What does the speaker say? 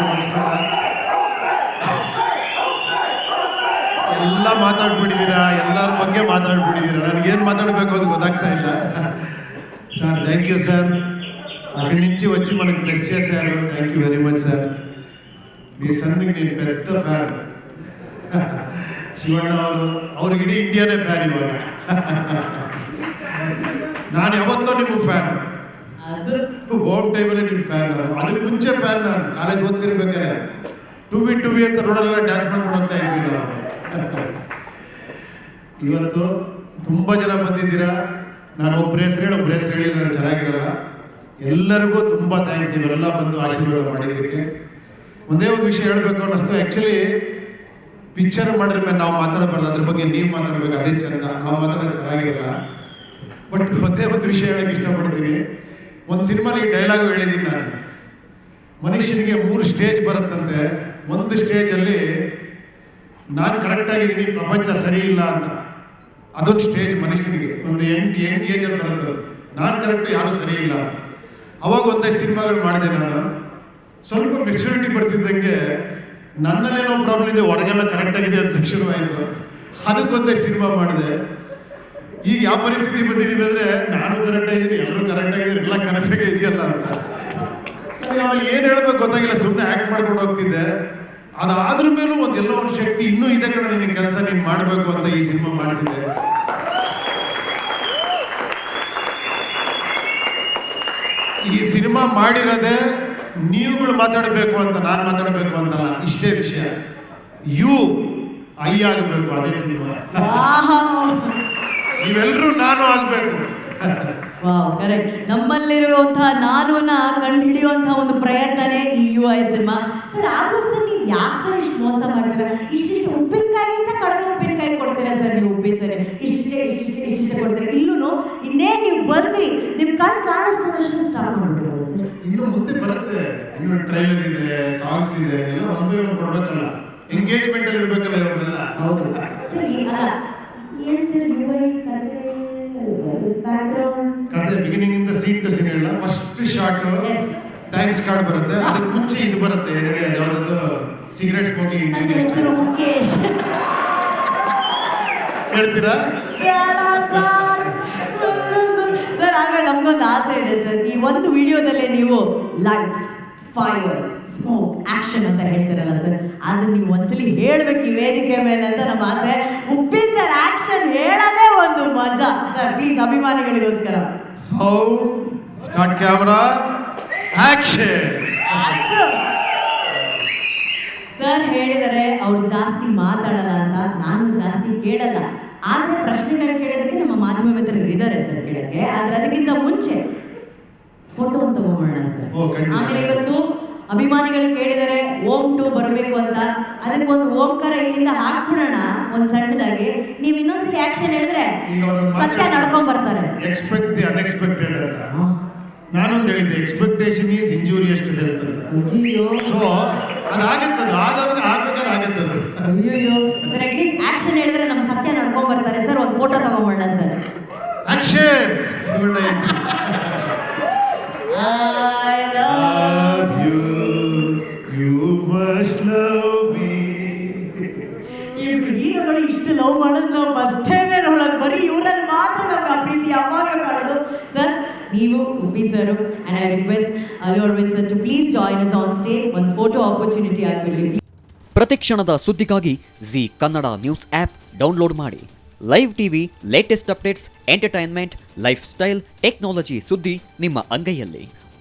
ನಮಸ್ಕಾರ ಎಲ್ಲ ಮಾತಾಡ್ಬಿಟ್ಟಿದ್ದೀರಾ? ಎಲ್ಲರ ಬಗ್ಗೆ ಮಾತಾಡ್ಬಿಟ್ಟಿದ್ದೀರಾ? ನನಗೇನು ಮಾತಾಡಬೇಕು ಅಂತ ಗೊತ್ತಾಗ್ತಾ ಇಲ್ಲ. ಸರ್ ಥ್ಯಾಂಕ್ ಯು ಸರ್ అక్కడి నుంచి వచ్చి మనకు బ్లెస్ చేశారు ಯು ವೆರಿ ಮಚ್ ಸರ್ ಈ ಸರ್ సన్కి నేను పెద్ద ಫ್ಯಾನ್ ಶಿವಣ್ಣ ಅವರು ಅವ್ರಿಗಿಡೀ ಇಂಡಿಯಾನೇ ಫ್ಯಾನ್ ಇವಾಗ. ನಾನು ಯಾವತ್ತೂ ನಿಮಗೆ ಫ್ಯಾನ್ ಹೋಮ್ ಟೈಮಲ್ಲಿ ನಿಮ್ಮ ಫ್ಯಾನ್ ನಾನು ಅದಕ್ಕೆ ಮುಂಚೆ ಫ್ಯಾನ್ ನಾನು. ಕಾಲೇಜ್ ಓದ್ತಿರ್ಬೇಕಾದ್ರೆ ಟು ಬಿ ಟು ಬಿ ಅಂತ ರೋಡಲ್ಲೆಲ್ಲ ಡ್ಯಾನ್ಸ್ ಮಾಡ್ಕೊಂಡು ಹೋಗ್ತಾ ಇದ್ವಿ ನಾವು ಇವತ್ತು ತುಂಬ ಜನ ಬಂದಿದ್ದೀರಾ? ನಾನು ಹೆಸರು ಹೇಳಿ ಹೆಸರು ಹೇಳಿ ನಾನು ಚೆನ್ನಾಗಿರಲ್ಲ. ಎಲ್ಲರಿಗೂ ತುಂಬ ಥ್ಯಾಂಕ್ಸ್ ನೀವೆಲ್ಲ ಬಂದು ಆಶೀರ್ವಾದ ಮಾಡಿದ್ದಕ್ಕೆ. ಒಂದೇ ಒಂದು ವಿಷಯ ಹೇಳಬೇಕು ಅನ್ನಿಸ್ತು. ಆ್ಯಕ್ಚುಲಿ ಪಿಕ್ಚರ್ ಮಾಡಿದ ಮೇಲೆ ನಾವು ಮಾತಾಡಬಾರ್ದು. ಅದ್ರ ಬಗ್ಗೆ ನೀವು ಮಾತಾಡಬೇಕು. ಅದೇ ಚಂದ. ನಾವು ಮಾತಾಡೋದು ಚೆನ್ನಾಗಿರಲ್ಲ. ಬಟ್ ಒಂದೇ ಒಂದು ವಿಷಯ ಹೇಳಕ್ಕೆ ಇಷ್ಟಪಡ್ತೀನಿ. ಒಂದು ಸಿನಿಮಾಲಿ ಡೈಲಾಗು ಹೇಳಿದ್ದೀನಿ ನಾನು. ಮನುಷ್ಯನಿಗೆ ಮೂರು ಸ್ಟೇಜ್ ಬರುತ್ತಂತೆ. ಒಂದು ಸ್ಟೇಜಲ್ಲಿ ನಾನು ಕರೆಕ್ಟಾಗಿದ್ದೀನಿ ಪ್ರಪಂಚ ಸರಿ ಇಲ್ಲ ಅಂತ. ಅದೊಂದು ಸ್ಟೇಜ್ ಮನುಷ್ಯನಿಗೆ. ಒಂದು ಯಂಗ್ ಯಂಗ್ ಏಜಲ್ಲಿ ಬರುತ್ತೆ ನಾನು ಕರೆಕ್ಟ್ ಯಾರೂ ಸರಿ ಇಲ್ಲ. ಅವಾಗ ಒಂದೇ ಸಿನಿಮಾಗಳು ಮಾಡಿದೆ ನಾನು. ಸ್ವಲ್ಪ ಮೆಚುರಿಟಿ ಬರ್ತಿದ್ದಂಗೆ ನನ್ನಲ್ಲೇನೋ ಪ್ರಾಬ್ಲಮ್ ಇದೆ, ಹೊರಗೆಲ್ಲ ಕರೆಕ್ಟಾಗಿದೆ ಅಂತ ಶುರುವಾಯಿತು. ಅದಕ್ಕೊಂದೇ ಸಿನಿಮಾ ಮಾಡಿದೆ. ಈಗ ಯಾವ ಪರಿಸ್ಥಿತಿ ಬಂದಿದ್ದೀನಿ ಅಂದ್ರೆ, ನಾನು ಕರೆಕ್ಟ್ ಆಗಿದ್ದೀನಿ ಎಲ್ಲರೂ ಕರೆಕ್ಟ್ ಆಗಿದ್ದೀನಿ ಎಲ್ಲ ಕರೆಕ್ಟ್ ಆಗಿ ಇದೆಯಲ್ಲ ಅಂತ. ಆಮೇಲೆ ಏನು ಹೇಳ್ಬೇಕು ಗೊತ್ತಾಗಿಲ್ಲ ಸುಮ್ಮನೆ ಆ್ಯಕ್ಟ್ ಮಾಡ್ಕೊಂಡು ಹೋಗ್ತಿದ್ದೆ. ಅದಾದ್ರ ಮೇಲೂ ಒಂದು ಎಲ್ಲೋ ಒಂದು ಶಕ್ತಿ ಇನ್ನೂ ಇದೆ ಕಣ, ನಿನ್ನ ಕೆಲಸ ನೀನು ಮಾಡಬೇಕು ಅಂತ ಈ ಸಿನಿಮಾ ಮಾಡಿಸಿದೆ ಈ ಸಿನಿಮಾ ಮಾಡಿರೋದೆ ನೀವುಗಳು ಮಾತಾಡಬೇಕು ಅಂತ, ನಾನು ಮಾತಾಡಬೇಕು ಅಂತಲ್ಲ, ಇಷ್ಟೇ ವಿಷಯ. ಯು ಐ ಆಗಬೇಕು ಅದೇ ಸಿನಿಮಾ. ನೀವೆಲ್ಲರೂ ನಾನು ಆಗಬೇಕು. ವಾವ್ ಕರೆಕ್ಟ್ ನಮ್ಮಲ್ಲಿರುವಂತಹ ನಾನುನ ಕಂಡುಹಿಡಿಯುವಂತಹ ಒಂದು ಪ್ರಯತ್ನನೇ ಈ ಯು ಐ ಸಿನಿಮಾ ಸರ್ ಆದ್ರೂ ಸರ್ ನೀವು ಯಾಕೆ ಸರ್ ಇಷ್ಟು ಮೋಸ ಮಾಡ್ತೀರಾ? ಇಷ್ಟಿಷ್ಟು ಉಪ್ಪಿನಕಾಯಿಗಿಂತ ಕಡಿಮೆ ಉಪ್ಪಿನಕಾಯಿ ಕೊಡ್ತೀರಾ ಸರ್ ನೀವು ಉಪ್ಪಿ ಸರಿ ಇಷ್ಟಿಷ್ಟೇ ಇಷ್ಟಿಷ್ಟೇ ಇಷ್ಟಿಷ್ಟೇ ಕೊಡ್ತೀರಾ? ಇಲ್ಲೂ ಇನ್ನೇ ನೀವು ಬಂದ್ರಿ ನಿಮ್ ಕಣ್ ಕಾಣಿಸ್ತಾರಷ್ಟು ಸ್ಟಾಪ್ ಮಾಡ್ಬಿಡ್ರಿ ಸರ್ ಇನ್ನು ಮುಂದೆ ಬರುತ್ತೆ. ಇನ್ನು ಟ್ರೈಲರ್ ಇದೆ ಸಾಂಗ್ಸ್ ಇದೆ ಎಲ್ಲ ಒಂದೇ ಒಂದು ಕೊಡ್ಬೇಕಲ್ಲ. ಎಂಗೇಜ್ಮೆಂಟ್ ಅಲ್ಲಿ ಇರ್ಬೇಕಲ್ಲ ಇವನ್ನೆಲ್ಲ ಹೌದು. ಸರ್ ಏನ್ sir U I short thanks card ಬರುತ್ತೆ. ಅದಕ್ಕೆ ಮುಂಚೆ ಇದು ಬರುತ್ತೆ. ಏನು ಹೇಳಿ ಅದು ಯಾವ್ದದು? ಸಿಗರೇಟ್ ಸ್ಮೋಕಿಂಗ್ ನನ್ನ ಹೆಸರು ಮುಖೇಶ್. ಹೇಳ್ತೀರಾ? ಸರ್. ಆದ್ರೆ ನಮ್ಗೊಂದು ಆಸೆ ಇದೆ ಸರ್. ಈ ಒಂದು ವಿಡಿಯೋದಲ್ಲೇ ನೀವು ಲೈಟ್ಸ್ ಫೈರ್ ಸ್ಮೋಕ್ ಆಕ್ಷನ್ ಅಂತ ಹೇಳ್ತೀರಲ್ಲ ಸರ್. ಅದನ್ನ ನೀವು ಒಂದ್ಸಲಿ ಹೇಳ್ಬೇಕು ಈ ವೇದಿಕೆ ಮೇಲೆ ಅಂತ ನಮ್ಮ ಆಸೆ. ಉಪ್ಪಿ ಸರ್ ಆಕ್ಷನ್ ಹೇಳೋದೇ ಒಂದು ಮಜಾ. Sir please ಅಭಿಮಾನಿಗಳಿಗೋಸ್ಕರ. Sound start camera action sir ಹೇಳಿದರೆ ಅವ್ರು ಜಾಸ್ತಿ ಮಾತಾಡಲ್ಲ ಅಂತ ನಾನು ಜಾಸ್ತಿ ಕೇಳಲ್ಲ. ಆದ್ರೆ ಪ್ರಶ್ನೆಗಳು ಕೇಳೋದಕ್ಕೆ ನಮ್ಮ ಮಾಧ್ಯಮ ಮಿತ್ರರು ಇದ್ದಾರೆ ಸರ್ ಕೇಳಕ್ಕೆ. ಆದ್ರೆ ಅದಕ್ಕಿಂತ ಮುಂಚೆ ಫೋಟೋ ಅಂತ ತಗೊಂಬೋಣ ಸರ್ ಆಮೇಲೆ ಇವತ್ತು ಅಭಿಮಾನಿಗಳು ಕೇಳಿದರೆ ಓಂ ಟು ಬರಬೇಕು ಅಂತ. ಅದಕ್ಕೊಂದು ಓಂಕಾರ ಇಲ್ಲಿಂದ ಹಾಕ್ಬಿಡೋಣ. ಒಂದು ಸಣ್ಣದಾಗಿ. ನೀವ್ ಇನ್ನೊಂದ್ಸಲಿ ಆಕ್ಷನ್ ಹೇಳಿದ್ರೆ ಸತ್ಯ ನಡ್ಕೊಂಡ್ ಬರ್ತಾರೆ. ಎಕ್ಸ್ಪೆಕ್ಟ್ ದಿ ಅನ್ಎಕ್ಸ್ಪೆಕ್ಟೆಡ್ ಅಂತ. ನಾನೊಂದು ಹೇಳಿದ್ದೆ expectation is injurious to health ಅಂತ. ಸೊ ಅದಾಗುತ್ತದೆ ಆದವನ ಆಗ್ಬೇಕಾದ್ರೆ ಆಗುತ್ತದೆ ಅಯ್ಯೋ ಸರ್ ಆಕ್ಷನ್ ಹೇಳಿದ್ರೆ ನಮ್ಮ ಸತ್ಯ ನಡ್ಕೊಂಡ್ ಬರ್ತಾರೆ. ಸರ್ ಒಂದು photo ತಗೊಂಬೋಣ sir action I love love you. You must love me. ಇವ್ರು ಹೀರೋಗಳು ಇಷ್ಟು ಲವ್ ಮಾಡೋದು ನಾವು ಫಸ್ಟ್ ಟೈಮೇ ನೋಡೋದು ಬರೀ ಇವ್ರಲ್ಲಿ ಮಾತ್ರ ನಮ್ಗೆ ಆ ಪ್ರೀತಿ ಯಾವಾಗ ಕಾಣೋದು. ಸರ್ ನೀವು Uppi sir and I request ಅಲ್ಲೂ sir to please join us on stage ಒಂದು ಫೋಟೋ ಆಪರ್ಚುನಿಟಿ ಆಗಿರಲಿ ಪ್ರತಿಕ್ಷಣದ ಸುದ್ದಿಗಾಗಿ Zee Kannada news app download ಮಾಡಿ. Live TV latest updates entertainment lifestyle technology ಸುದ್ದಿ ನಿಮ್ಮ ಅಂಗೈಯಲ್ಲಿ.